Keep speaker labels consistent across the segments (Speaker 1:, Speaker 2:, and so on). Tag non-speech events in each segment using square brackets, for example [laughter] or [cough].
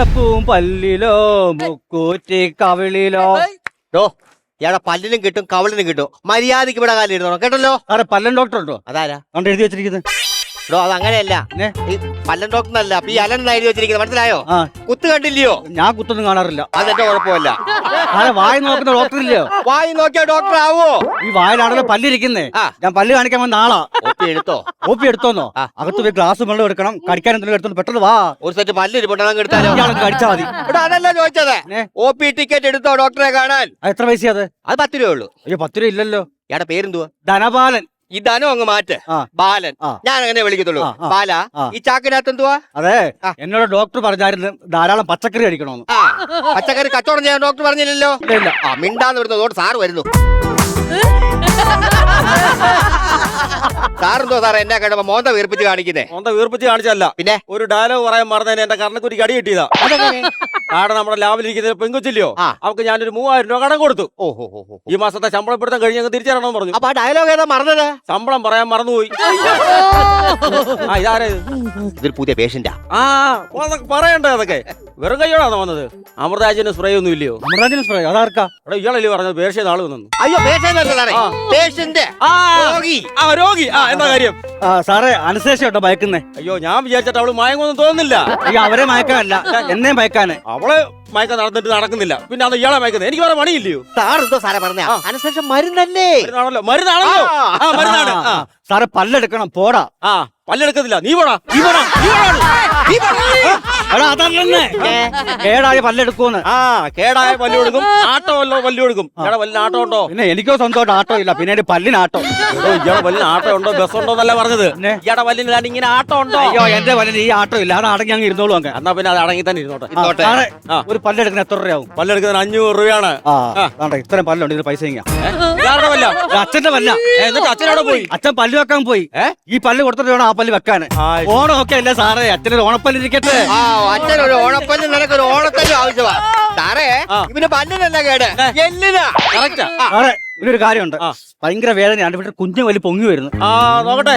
Speaker 1: മുല്ലപ്പൂം പല്ലിലോ മുക്കൂറ്റി കവിളിലോ.
Speaker 2: ഡോ ഇയാളെ പല്ലിനും കിട്ടും കവളിനും കിട്ടും. മര്യാദയ്ക്ക് ഇവിടെ കാലം ഇരുന്നോ കേട്ടല്ലോ?
Speaker 1: സാറേ പല്ലൻ ഡോക്ടർ ഉണ്ടോ
Speaker 2: അതാരാ?
Speaker 1: കണ്ടെഴുതി വെച്ചിരിക്കുന്നത്
Speaker 2: ഡോ അത് അങ്ങനെയല്ല? ഈ പല്ലൻ ഡോക്ടർ അല്ല ഈ അലൻ എഴുതി വെച്ചിരിക്കുന്നത് മനസ്സിലായോ?
Speaker 1: ആ.
Speaker 2: കുത്ത് കണ്ടില്ലയോ?
Speaker 1: ഞാൻ കുത്തൊന്നും കാണാറില്ല.
Speaker 2: അതെന്റെ കുഴപ്പമല്ല.
Speaker 1: സാറേ വായ നോക്കുന്ന ഡോക്ടർ ഇല്ലയോ?
Speaker 2: വായി നോക്കിയ ഡോക്ടർ ആവോ?
Speaker 1: ഈ വായിലാണല്ലോ പല്ലിരിക്കുന്നേ.
Speaker 2: ആ.
Speaker 1: ഞാൻ പല്ല് കാണിക്കാൻ വന്ന ആളാ.
Speaker 2: ഒപ്പി എടുത്തോ?
Speaker 1: ഓപ്പി എടുത്തോന്നോ?
Speaker 2: ആ.
Speaker 1: അകത്ത് പോയി ഗ്ലാസ് വെള്ളം എടുക്കണം. കടിക്കാൻ എന്തെങ്കിലും എടുത്തോണ്ട് പെട്ടെന്ന് വാ.
Speaker 2: ഒരു സെറ്റ് പല്ല് ഇരിപ്പുണ്ടെങ്കിൽ എടുത്താലോ?
Speaker 1: കടിച്ചാ മതി.
Speaker 2: ഇവിടെ അതല്ല ചോദിച്ചത്?
Speaker 1: ഏ?
Speaker 2: ഒ പി ടിക്കറ്റ് എടുത്തോ ഡോക്ടറെ കാണാൻ?
Speaker 1: അത് എത്ര പൈസ അത്?
Speaker 2: അത് പത്ത് രൂപ ഉള്ളൂ.
Speaker 1: അയ്യോ പത്ത് രൂപ ഇല്ലല്ലോ.
Speaker 2: ഇയാടെ പേരെന്തുവാ?
Speaker 1: ധനപാലൻ.
Speaker 2: ഈ ധനം അങ്ങ് മാറ്റ്? ബാലൻ. ഞാൻ അങ്ങനെ വിളിക്കത്തുള്ളൂ. ബാല ഈ ചാക്കിനകത്ത് എന്തുവാ
Speaker 1: അതെ എന്നോട് ഡോക്ടർ പറഞ്ഞായിരുന്നു ധാരാളം പച്ചക്കറി കഴിക്കണമെന്ന്.
Speaker 2: ആ. പച്ചക്കറി കച്ചവടം ചെയ്യാൻ ഡോക്ടർ പറഞ്ഞില്ലല്ലോ? മിണ്ടാന്ന് വരുന്നത് സാറ് വരുന്നു. [laughs] സാറെന്തോ സാറേ എന്നെ കണ്ടപ്പോ മോന്ത വീർപ്പിച്ച് കാണിക്കുന്നേ.
Speaker 3: മോന്ത വീർപ്പിച്ച് കാണിച്ചല്ല
Speaker 2: പിന്നെ?
Speaker 3: ഒരു ഡയലോഗ് പറയാൻ മറന്നതിന് എന്റെ കർണക്കുരിക്ക് അടി കിട്ടിയതാ. ആടെ നമ്മുടെ ലാബിലിരിക്കുന്ന പെങ്കുച്ചില്ലയോ?
Speaker 2: ആ.
Speaker 3: അവർക്ക് ഞാനൊരു മൂവായിരം രൂപ കടം കൊടുത്തു.
Speaker 2: ഓഹോ.
Speaker 3: ഈ മാസത്തെ ശമ്പളം പിടുത്തം കഴിഞ്ഞ് അങ്ങ് തിരിച്ചറിയണമെന്ന് പറഞ്ഞു.
Speaker 2: അപ്പൊ ആ ഡയലോഗ് ഏതാ മറന്നത്?
Speaker 3: ശമ്പളം പറയാൻ മറന്നുപോയി. ആ ഇതാരാ ഇത്?
Speaker 2: ഇതൊരു പുതിയ പേഷ്യന്റാ.
Speaker 3: ആ പറയണ്ടേ അതൊക്കെ. വെറും കയ്യോടാ വന്നത്? അമൃതാജിന് സ്പ്രേ ഒന്നും ഇല്ലയോ?
Speaker 1: അമൃതാജിന് സ്പ്രേ അതാർക്കാ?
Speaker 3: അവിടെ ഇയാളല്ലേ പറഞ്ഞത്? പേർഷ്യ ആൾ വന്നു
Speaker 2: അയ്യോ രോഗി.
Speaker 3: ആ രോഗി. ആ എന്താ കാര്യം?
Speaker 1: ആ, സാറേ അനുശേഷം ഉണ്ടോ ഭയക്കുന്നേ
Speaker 3: അയ്യോ ഞാൻ വിചാരിച്ചിട്ട് അവൾ മയങ്ങൊന്നും തോന്നുന്നില്ല.
Speaker 1: ഈ അവരെ മയക്കാനല്ല. എന്നെ മയക്കാന്.
Speaker 3: അവൾ മയക്കം നടന്നിട്ട് നടക്കുന്നില്ല. പിന്നെ അത് ഇയാളെ മയക്കുന്നത് എനിക്ക് വേറെ പണിയില്ലയോ?
Speaker 2: സാറെന്തോ സാറേ പറഞ്ഞ? അനുശേഷം മരുന്നല്ലേ?
Speaker 3: മരുന്നാണല്ലോ. മരുന്നാണല്ലോ.
Speaker 2: ആ.
Speaker 3: മരുന്നാണ്.
Speaker 1: ആ, സാറേ പല്ലെടുക്കണം. പോടാ.
Speaker 3: ആ പല്ലെടുക്കത്തില്ല. നീ പോടാ. നീ പോടാ. നീ പോടാ.
Speaker 1: നീ അതല്ലെന്നേ കേടായ പല്ലെടുക്കൂന്ന്
Speaker 3: ആ കേടായ പല്ലു കൊടുക്കും. ആട്ടോ വല്ലോ പല്ലു കൊടുക്കും. ഇയാളെ വല്ല ആട്ടം ഉണ്ടോ?
Speaker 1: പിന്നെ എനിക്കോ സ്വന്തമായിട്ട് ആട്ടോ ഇല്ല. പിന്നെ പല്ലിന് ആട്ടോ.
Speaker 3: ഇയാളെ വല്ല ആട്ടോ ഉണ്ടോ? ബസ് ഉണ്ടോ എന്നല്ല പറഞ്ഞത്? ഇയാളെ വല്ലിന് ഇങ്ങനെ ആട്ടോ ഉണ്ടോ?
Speaker 1: അയ്യോ എന്റെ പല്ലിന് ഈ ആട്ടോ ഇല്ല. അത് അടങ്ങി അങ്ങ് ഇരുന്നോളൂ അങ്ങ്.
Speaker 3: എന്നാ പിന്നെ അത് അടങ്ങി തന്നെ ഇരുന്നോട്ടെ.
Speaker 1: ഒരു പല്ലെടുക്കുന്ന എത്ര രൂപയാവും?
Speaker 3: പല്ലെടുക്കുന്ന അഞ്ഞൂറ് രൂപയാണ്.
Speaker 1: ഇത്രയും പല്ലുണ്ട്. ഇതിന് പൈസ അച്ഛന്റെ പല്ല.
Speaker 3: അച്ഛൻ എന്നിട്ട് അച്ഛനവിടെ പോയി?
Speaker 1: അച്ഛൻ പല്ല് വെക്കാൻ പോയി. ഈ പല്ല് കൊടുത്തിട്ട് വേണം ആ പല്ല് വെക്കാൻ ഓണം ഒക്കെ അല്ലേ സാറേ? അച്ഛനൊരു ഓണപ്പല്ല് ഇരിക്കട്ടെ.
Speaker 2: ആ ഒരു ഓണപ്പല്ല് നിനക്കൊരു ഓണത്തല്ലും ആവശ്യമാ. സാറേ
Speaker 3: ആ.
Speaker 2: ഇവന് പല്ലിനല്ല കേട്? എല്ലിനാ.
Speaker 3: കറക്റ്റാ.
Speaker 1: ഒരു കാര്യമുണ്ട്. ഭയങ്കര വേദന വേദനയാണ് ഇവിടെ കുഞ്ഞു വലി പൊങ്ങി വരുന്നു.
Speaker 3: ആ നോക്കട്ടെ.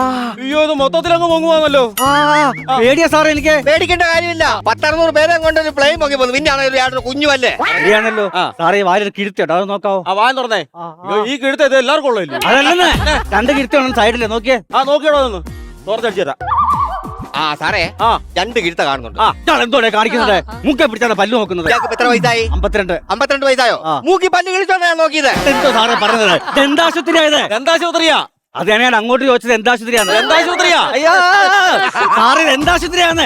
Speaker 3: അയ്യോ ഇത് മൊത്തത്തിൽ അങ്ങ് പൊങ്ങുവാന്നല്ലോ
Speaker 1: പേടിയാ സാറേ എനിക്ക്.
Speaker 2: പേടിക്കേണ്ട കാര്യമില്ല. പത്തറുന്നൂറ് പേരെ കൊണ്ട് ഒരു പ്ലെയിൻ പൊങ്ങി പോകുന്നു. പിന്നെ ആണെങ്കിൽ വല്ലേ കുഞ്ഞുമല്ലേ?
Speaker 1: ശരിയാണല്ലോ. സാറേ ഈ വായിൽ കിരുത്തിട്ടോ അത് നോക്കാവോ?
Speaker 3: ആ വാൻ തുറന്നേ. അയ്യോ, ഈ കിഴുത്ത ഇത് എല്ലാവർക്കും ഉള്ളതല്ലേ?
Speaker 1: അതല്ലേ രണ്ട് കിഴുത്തി സൈഡിലെ. നോക്കിയേ.
Speaker 3: ആ നോക്കിയോടോ ഒന്ന് തുറച്ചടിച്ചു തരാം.
Speaker 2: ആ സാറേ
Speaker 3: ആ.
Speaker 2: രണ്ട് കിഴുത്ത കാണുന്നുണ്ട്.
Speaker 3: ആ
Speaker 1: ഇയാൾ എന്തോടെ കാണിക്കുന്നത്? മൂക്കെ പിടിച്ചാണ് പല്ല് നോക്കുന്നത്?
Speaker 2: ഇയാൾക്ക് ഇപ്പൊ എത്ര വയസ്സായി?
Speaker 1: അമ്പത്തിരണ്ട്.
Speaker 2: അമ്പത്തിരണ്ട് വയസ്സായോ? മൂക്കി പല്ല് കിഴിച്ചോണ്ടാ ഞാൻ നോക്കിയത്.
Speaker 1: എന്തോ സാറേ പറഞ്ഞത്? ആയത് [laughs]
Speaker 3: എന്താശുപത്രിയാ?
Speaker 1: അത് ഞാൻ അങ്ങോട്ട് ചോദിച്ചത് എന്താശുപത്രിയാണ്
Speaker 3: എന്താശുപത്രിയാ
Speaker 1: അയ്യോ. സാറേ എന്താശുപത്രിയാണ്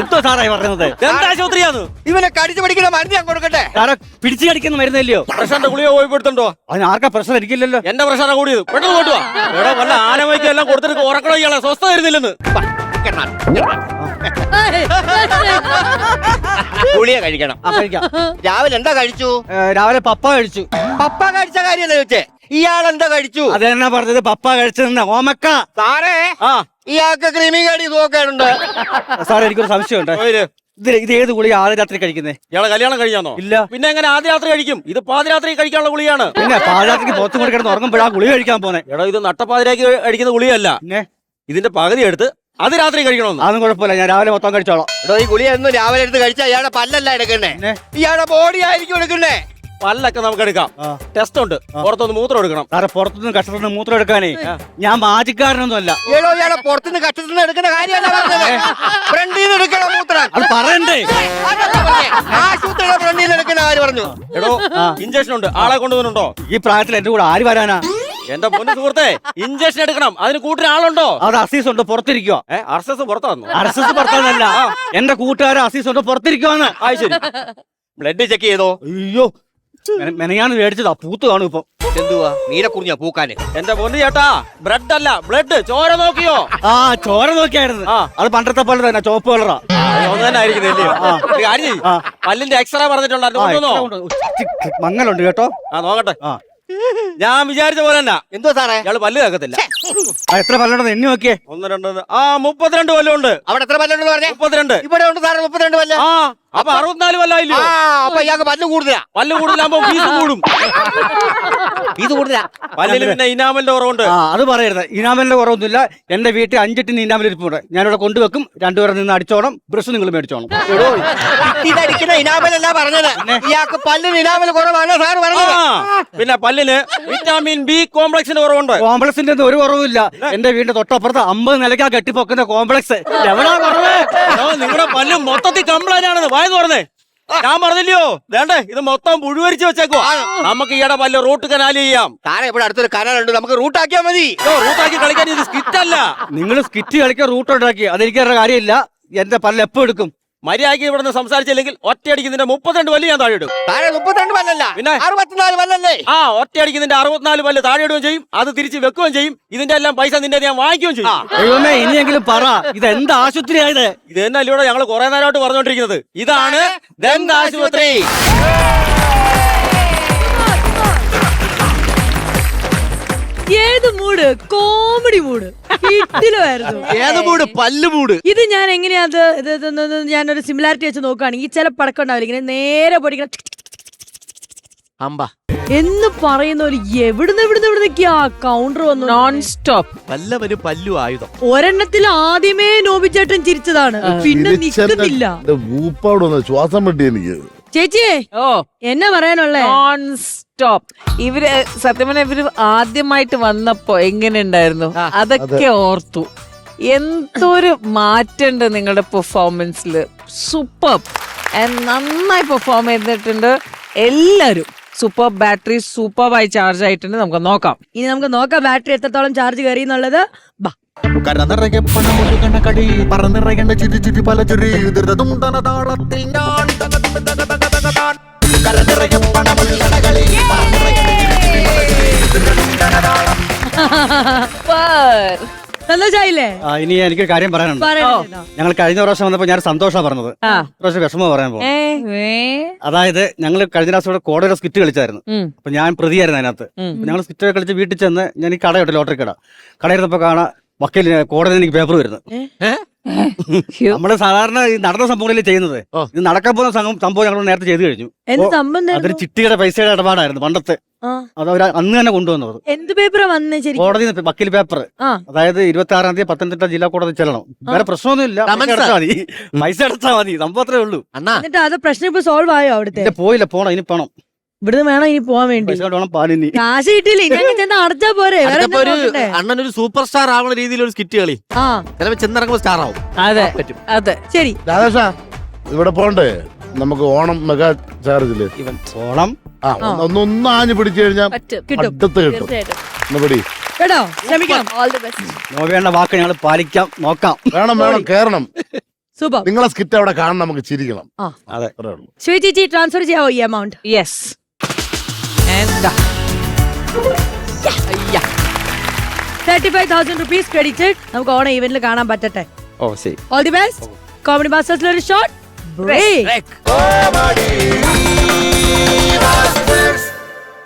Speaker 1: എന്തോ സാറായി പറഞ്ഞത്.
Speaker 3: എന്താശുപത്രിയാണ്
Speaker 2: ഇവനെ കടിച്ചു പിടിക്കുന്ന മരുന്ന് ഞാൻ കൊടുക്കട്ടെ?
Speaker 1: സാറെ പിടിച്ചു കടിക്കുന്ന മരുന്നില്ലയോ?
Speaker 3: പ്രഷറിന്റെ ഗുളിക പോയി പെടുത്തുണ്ടോ
Speaker 1: അതിന് ആർക്കാ പ്രശ്നം? ഇരിക്കില്ലല്ലോ
Speaker 3: എന്റെ പ്രഷറാ കൂടിയത്? പെട്ടെന്ന് കൊണ്ടുവാ ഇവിടെ വല്ല ആനമയ്ക്കും എല്ലാം കൊടുത്തിട്ട് ഉറക്കണോ ഇയാളെ? സ്വസ്ഥ തരുന്നില്ലെന്ന്.
Speaker 2: ഗുളിക കഴിക്കണം.
Speaker 1: ആ കഴിക്കാം.
Speaker 2: രാവിലെ എന്താ കഴിച്ചു?
Speaker 1: രാവിലെ പപ്പ കഴിച്ചു.
Speaker 2: പപ്പ കഴിച്ച കാര്യല്ലേ ചോദിച്ചേ? ഇയാൾ എന്താ കഴിച്ചു?
Speaker 1: അതെന്നാ പറഞ്ഞത്? പപ്പ കഴിച്ചതെന്നാ? ഓമക്ക.
Speaker 2: സാറേ
Speaker 3: ആ.
Speaker 2: ഇയാൾക്ക് ക്രിമികടി നോക്കാനുണ്ട്
Speaker 1: സാറേ എനിക്കൊരു സംശയമുണ്ട്.
Speaker 3: ഉണ്ട്
Speaker 1: ഇത് ഇത് ഏത് ഗുളിക ആദ്യ രാത്രി കഴിക്കുന്നേ?
Speaker 3: ഇയാളെ കല്യാണം കഴിഞ്ഞാണോ
Speaker 1: ഇല്ല.
Speaker 3: പിന്നെ എങ്ങനെ ആദ്യ രാത്രി കഴിക്കും? ഇത് പാതിരാത്രി കഴിക്കാനുള്ള ഗുളിയാണ്.
Speaker 1: പിന്നെ പാതിരാത്രിക്ക് പുറത്തും കൊണ്ട് കിടന്ന് ഉറങ്ങുമ്പോഴാ ഗുളി കഴിക്കാൻ പോന്നെ.
Speaker 3: എടാ ഇത് നട്ടപ്പാതിരാക്കി കഴിക്കുന്ന ഗുളിയല്ല.
Speaker 1: പിന്നെ?
Speaker 3: ഇതിന്റെ പകുതി എടുത്ത് അത് രാത്രി കഴിക്കണമെന്ന്.
Speaker 1: അതും കുഴപ്പമില്ല. ഞാൻ രാവിലെ മൊത്തം കഴിച്ചോളാം.
Speaker 2: എടോ ഈ ഗുളിയൊന്നും രാവിലെ എടുത്ത് കഴിച്ചാൽ ഇയാളുടെ പല്ലല്ല എടുക്കണ്ടേ ഇയാളുടെ ബോഡി ആയിരിക്കും എടുക്കണ്ടേ
Speaker 3: പല്ലൊക്കെ നമുക്ക് എടുക്കാം ടെസ്റ്റ് ഉണ്ട് പുറത്തുനിന്ന് മൂത്രം എടുക്കണം.
Speaker 1: സാറെ പുറത്തുനിന്ന് കഷ്ടത്തിന് മൂത്രം എടുക്കാനേ. ഞാൻ മാജിക്കാരനൊന്നുമല്ല.
Speaker 2: ഏടോ ഇയാളെ പുറത്തുനിന്ന് കഷ്ടത്തിന് എടുക്കുന്ന കാര്യമല്ല പറഞ്ഞത്. ഫ്രണ്ടിൽ നിന്ന് എടുക്കണം മൂത്രം.
Speaker 1: അത് പറയണ്ടേ.
Speaker 2: പറഞ്ഞേ. ആശുപത്രിയുടെ ഫ്രണ്ടിൽ നിന്ന് എടുക്കുന്ന കാര്യം പറഞ്ഞു.
Speaker 3: എടോ ഇഞ്ചക്ഷൻ ഉണ്ട് ആളെ കൊണ്ടുവന്നുണ്ടോ
Speaker 1: ഈ പ്രായത്തിൽ എന്റെ കൂടെ ആര് വരാനാ?
Speaker 3: എന്റെ പൊന്നു സുഹൃത്തെ ഇഞ്ചക്ഷൻ എടുക്കണം. അതിന് കൂട്ടിന് ആളുണ്ടോ?
Speaker 1: അത് അസീസ് ഉണ്ട് പുറത്തിരിക്കുക
Speaker 3: ഏ അർസസ് പുറത്താന്നു.
Speaker 1: അർസസ് പുറത്താന്നല്ല. എന്റെ കൂട്ടുകാരൻ അസീസ് ഉണ്ട് പുറത്തിരിക്കുവാന്ന്.
Speaker 3: ആ ശരി.
Speaker 2: ബ്ലഡ് ചെക്ക് ചെയ്തോ?
Speaker 1: അയ്യോ മെന- മെനയാന്ന് മേടിച്ചതാ പൂത്ത് കാണും ഇപ്പൊ.
Speaker 2: എന്തുവാ? നീരെ കുറിഞ്ഞ പൂക്കാന്?
Speaker 3: എന്റെ പൊന്നു ചേട്ടാ? ബ്രെഡ്. അല്ല ബ്ലഡ് ചോര നോക്കിയോ?
Speaker 1: ആ ചോര നോക്കിയായിരുന്നു. അത് പണ്ടത്തെ പോലെ തന്നെ ചോപ്പ് കളറാ.
Speaker 3: പല്ലിന്റെ എക്സ്റേ പറഞ്ഞിട്ടുണ്ടായിരുന്നു.
Speaker 1: മങ്ങലുണ്ട് കേട്ടോ.
Speaker 3: ആ നോക്കട്ടെ. ഞാൻ വിചാരിച്ച പോലെ തന്നെ.
Speaker 2: എന്തോ സാറേ?
Speaker 3: ഇയാൾ പല്ല് കേൾക്കത്തില്ല.
Speaker 1: എത്ര പല്ലുണ്ടെന്ന് എണ്ണി നോക്കിയേ.
Speaker 3: ഒന്ന് രണ്ട്. ആ മുപ്പത്തിരണ്ട് പല്ലുണ്ട്. ഉണ്ട്
Speaker 2: അവിടെ എത്ര പല്ലുണ്ടെന്ന് പറഞ്ഞേ?
Speaker 3: മുപ്പത്തിരണ്ട്.
Speaker 2: ഇവിടെ ഉണ്ട് സാറേ മുപ്പത്തിരണ്ട് പല്ല്.
Speaker 3: ആ. അപ്പൊ അറുപത്തിനാല്
Speaker 2: ആ
Speaker 3: കൊല്ലായില്ലോ
Speaker 2: അപ്പൊ ഇയാൾക്ക് പല്ല് കൂടുതലാ
Speaker 3: പല്ല് കൂടുതലാകുമ്പോ [laughs] ഫീസ് കൂടും.
Speaker 2: ഫീസ് കൂടുതലാ
Speaker 3: പല്ലിന് പിന്നെ ഇനാമലിന്റെ കുറവുണ്ട്.
Speaker 1: ആ അത് പറയരുത്. ഇനാമലിന്റെ കുറവൊന്നുമില്ല. എന്റെ വീട്ടിൽ അഞ്ചെട്ടിന് ഇനാമൽ ഇരിപ്പുണ്ട്. ഞാനിവിടെ കൊണ്ടുവെക്കും. രണ്ടുപേരെ നിന്ന് അടിച്ചോണം. ബ്രഷ് നിങ്ങൾ മേടിച്ചോണം.
Speaker 2: ഇതടിക്കുന്ന ഇനാമലല്ല പറഞ്ഞത്. ഇയാൾക്ക് പല്ലിന് ഇനാമൽ കുറവാണ് സാർ
Speaker 3: ആ
Speaker 2: പറഞ്ഞത്
Speaker 3: പിന്നെ പല്ലിന് വിറ്റാമിൻ ബി കോംപ്ലക്സിന്റെ കുറവുണ്ട്.
Speaker 1: കോംപ്ലക്സിന്റെ ഒന്നും ഒരു കുറവില്ല എന്റെ വീടിന്റെ തൊട്ടപ്പുറത്ത് അമ്പത് നിലയ്ക്കാ കെട്ടിപ്പൊക്കുന്ന കോംപ്ലക്സ്. എവിടാ കുറവ്?
Speaker 3: നിങ്ങളുടെ പല്ല് മൊത്തത്തിൽ കംപ്ലൈന്റ് ആണെന്ന്. വായ പറഞ്ഞേ. ഞാൻ പറഞ്ഞില്ലയോ? വേണ്ടേ ഇത് മൊത്തം മുഴുവരിച്ച് വെച്ചേക്കോ നമുക്ക് ഈയിടെ വല്ല റൂട്ട് കനാൽ ചെയ്യാം.
Speaker 2: താരം ഇവിടെ അടുത്തൊരു കനാലുണ്ട് നമുക്ക് റൂട്ട് റൂട്ടാക്കിയാൽ മതി
Speaker 3: റൂട്ടാക്കി കളിക്കാൻ ഇത് സ്കിറ്റ് അല്ല. [laughs]
Speaker 1: നിങ്ങൾ സ്കിറ്റ് കളിക്കാൻ റൂട്ട് ഉണ്ടാക്കി അതെനിക്കറിയ കാര്യമില്ല. എന്റെ പല്ല് എപ്പോ എടുക്കും?
Speaker 3: മര്യാദയ്ക്ക് ഇവിടെ നിന്ന് സംസാരിച്ചില്ലെങ്കിൽ ഒറ്റയടിക്ക് നിന്റെ മുപ്പത്തിരണ്ട് പല്ല് ഞാൻ താഴെ ഇടും
Speaker 2: മുപ്പത്തിരണ്ട് പല്ലല്ല.
Speaker 3: പിന്നെ?
Speaker 2: അറുപത്തിനാല് പല്ലല്ലേ?
Speaker 3: ആ ഒറ്റയടിക്ക് നിന്റെ അറുപത്തിനാല് പല്ല് താഴെ ഇടുകയും ചെയ്യും. അത് തിരിച്ച് വെക്കുകയും ചെയ്യും. ഇതിന്റെ എല്ലാം പൈസ നിന്റെ ഞാൻ വാങ്ങിക്കുകയും ചെയ്യും.
Speaker 1: ഇനിയെങ്കിലും പറ. ഇത് എന്ത് ആശുപത്രിയായത്?
Speaker 3: ഇത് തന്നെ ഇവിടെ ഞങ്ങൾ കുറെ നേരമായിട്ട് പറഞ്ഞുകൊണ്ടിരിക്കുന്നത് ഇതാണ് ദന്ത ആശുപത്രി
Speaker 4: ഏത് മൂഡ് കോമഡി മൂഡ് വീട്ടിലുമായിരുന്നു
Speaker 2: ഏത് മൂട്? പല്ല് മൂട്.
Speaker 4: ഇത് ഞാൻ എങ്ങനെയാ അത് ഇത് ഇത് ഇത് ഇത് ഞാനൊരു സിമിലാരിറ്റി വെച്ച് നോക്കുകയാണെങ്കിൽ ചില പടക്കം ഉണ്ടാവില്ല ഇങ്ങനെ നേരെ പൊടിക്കണം.
Speaker 2: അമ്പ.
Speaker 4: എന്ന് പറയുന്ന ഒരു എവിടുന്ന് എവിടുന്ന് എവിടുന്നൊക്കെയാ കൗണ്ടർ വന്നു.
Speaker 5: നോൺ സ്റ്റോപ്പ്
Speaker 2: വല്ലവരും പല്ലു ആയുധം.
Speaker 4: ഒരെണ്ണത്തിൽ ആദ്യമേ നോബിച്ചേട്ടൻ ചിരിച്ചതാണ്. പിന്നെ നിൽക്കുന്നില്ല.
Speaker 6: ശ്വാസം വിട്ടി എനിക്ക്.
Speaker 4: ചേച്ചിയെ
Speaker 5: ഓ.
Speaker 4: എന്നാ പറയാനുള്ളേ?
Speaker 5: നോൺ സ്റ്റോപ്പ് ഇവർ സത്യം പറഞ്ഞ ഇവർ ആദ്യമായിട്ട് വന്നപ്പോ എങ്ങനെ ഉണ്ടായിരുന്നു അതൊക്കെ ഓർത്തു. എന്തൊരു മാറ്റുണ്ട് നിങ്ങളുടെ പെർഫോമൻസിൽ സൂപ്പർ നന്നായി പെർഫോം ചെയ്തിട്ടുണ്ട് എല്ലാവരും. സൂപ്പർ ബാറ്ററി സൂപ്പറായി ചാർജ് ആയിട്ടുണ്ട്. നമുക്ക് നോക്കാം.
Speaker 4: ഇനി നമുക്ക് നോക്കാം ബാറ്ററി എത്രത്തോളം ചാർജ് കയറി എന്നുള്ളത്. ബാ.
Speaker 6: കരനിറയെ പണമൊഴുകണ കടി പറന്നിറയേണ്ട ചിരി ചിരി പല ചിരി ധൃതതും തന താളത്തിൽ ഞാൻ
Speaker 4: സന്തോഷായില്ലേ?
Speaker 1: ആ, ഇനി എനിക്ക് ഒരു കാര്യം പറയാനുണ്ട്.
Speaker 4: പറയണോ
Speaker 1: ഞങ്ങൾ കഴിഞ്ഞ പ്രാവശ്യം വന്നപ്പോ ഞാൻ സന്തോഷമാണ് പറഞ്ഞത്. പ്രാവശ്യം വിഷമം പറയാൻ പോകും അതായത് ഞങ്ങൾ കഴിഞ്ഞ പ്രാവശ്യം ഇവിടെ കോടതിയുടെ സ്കിറ്റ് കളിച്ചായിരുന്നു.
Speaker 5: ഉം.
Speaker 1: അപ്പൊ ഞാൻ പ്രതിയായിരുന്നു അതിനകത്ത്. ഞങ്ങൾ സ്കിറ്റ് കളിച്ച് വീട്ടിൽ ചെന്ന് ഞാൻ ഈ കടയുണ്ട് ലോട്ടറി കട. കടയിരുന്നപ്പോ കാണാം വക്കീൽ കോടതി എനിക്ക് പേപ്പർ വരുന്നു. നമ്മൾ സാധാരണ ഈ നടന്ന സംഭവങ്ങളിൽ ചെയ്യുന്നത്. ഇത് നടക്കാൻ പോകുന്ന സംഭവം സംഭവം ഞങ്ങൾ നേരത്തെ ചെയ്തു കഴിഞ്ഞു.
Speaker 4: എന്ത് സംഭവം
Speaker 1: അതൊരു ചിട്ടിയുടെ പൈസയുടെ ഇടപാടായിരുന്നു പണ്ടത്തെ. അത് അവർ അന്ന് തന്നെ കൊണ്ടുവന്നത്.
Speaker 4: എന്ത് പേപ്പറാ വന്നേ ശരി
Speaker 1: കോടതി വക്കീൽ പേപ്പർ
Speaker 4: ആ.
Speaker 1: അതായത് ഇരുപത്തി ആറാം തീയതി പത്തനംതിട്ട ജില്ലാ കോടതി ചെല്ലണം. വേറെ പ്രശ്നമൊന്നുമില്ല. പൈസ. അടച്ചാൽ മതി. പൈസ അടച്ചാ മതി. സംഭവം ഉള്ളൂ.
Speaker 2: അണ്ണാ.
Speaker 4: എന്നിട്ട് അത് പ്രശ്നം ഇപ്പൊ സോൾവ് ആയോ അവിടുത്തെ?
Speaker 1: ഇല്ല പോയില്ല. പോണം. ഇനി പണം.
Speaker 4: ഇവിടുന്ന് വേണം ഇനി പോവാൻ വേണ്ടി.
Speaker 1: പൈസ കൊണ്ട് വേണം പാലിനി
Speaker 4: കാശ് കിട്ടിയില്ല? ഇനി ചെന്ന് അടച്ചാ പോരെ. വേറെ
Speaker 2: അടുത്തപ്പോ
Speaker 4: എന്താ നോക്കണ്ടേ?
Speaker 2: അണ്ണൻ ഒരു സൂപ്പർ സ്റ്റാർ ആവുന്ന രീതിയിൽ ഒരു സ്കിറ്റ് കളി.
Speaker 4: ആ.
Speaker 2: ചിലപ്പോ ചെന്നിറങ്ങുമ്പോ സ്റ്റാർ ആവും.
Speaker 5: അതെ.
Speaker 2: പറ്റും.
Speaker 5: അതെ.
Speaker 4: ശരി.
Speaker 6: രാധേഷ ഇവിടെ പോണ്ടേ നമുക്ക് ഓണം മെഗാ
Speaker 1: ചാർജിൽ. ഓണം?
Speaker 6: ആ ഒന്ന് ഒന്ന് ആഞ്ഞു പിടിച്ചു കഴിഞ്ഞാൽ
Speaker 5: പറ്റും
Speaker 4: കിട്ടും.
Speaker 6: അടുത്ത് കിട്ടും. ഒന്ന് പിടി.
Speaker 4: കേട്ടോ ശ്രമിക്കണം.
Speaker 1: നോവേണ്ട വാക്ക് ഞങ്ങൾ പാലിക്കാം നോക്കാം.
Speaker 6: വേണം വേണം കേറണം.
Speaker 4: സൂപ്പർ
Speaker 6: നിങ്ങളെ സ്കിറ്റ് അവിടെ കാണാൻ നമുക്ക് ചിരിക്കണം.
Speaker 4: ആ.
Speaker 1: അതെ.
Speaker 6: അത്രേ ഉള്ളൂ.
Speaker 4: ശ്വേത ചേച്ചി ട്രാൻസ്ഫർ ചെയ്യാവോ ഈ amount
Speaker 5: yes
Speaker 4: thirty five thousand rupees credit നമുക്ക് ഓണം ഇവന്റിൽ കാണാൻ പറ്റട്ടെ.
Speaker 2: ഓ ശരി.
Speaker 4: ഓൾ ദി ബെസ്റ്റ് കോമഡി മാസ്റ്റേഴ്സിൽ ഒരു break. break.
Speaker 6: break.